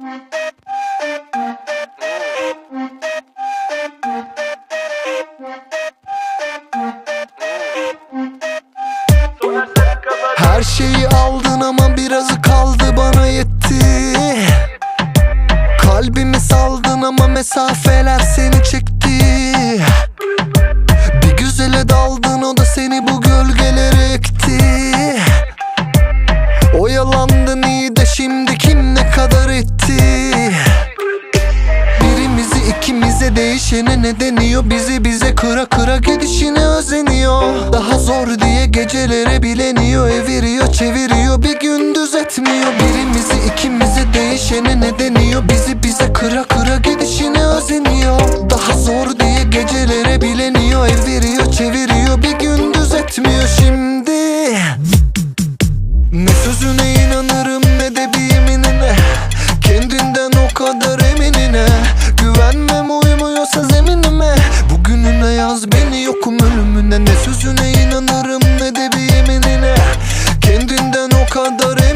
Her şeyi aldın ama birazı kaldı bana yetti. Kalbimi saldın ama mesafeler seni çekti. Bir güzele daldın o da seni bu gölgelere ekti. Oyalandın iyi de şimdi kim ne kadar etti değişene ne deniyor? Bizi bize kıra kıra gidişine özeniyor. Daha zor diye gecelere bileniyor Eviriyor çeviriyor. Bir gündüz etmiyor Birimizi ikimize değişene ne deniyor? Bizi bize kıra kıra gidişine özeniyor. Daha zor diye gecelere bileniyor Eviriyor çeviriyor. Bir gündüz etmiyor şimdi ne sözüne inanırım ne de bir yeminine Kendinden o kadar eminine. Güvenmem inanırım ne de bir yeminine. Kendinden o kadar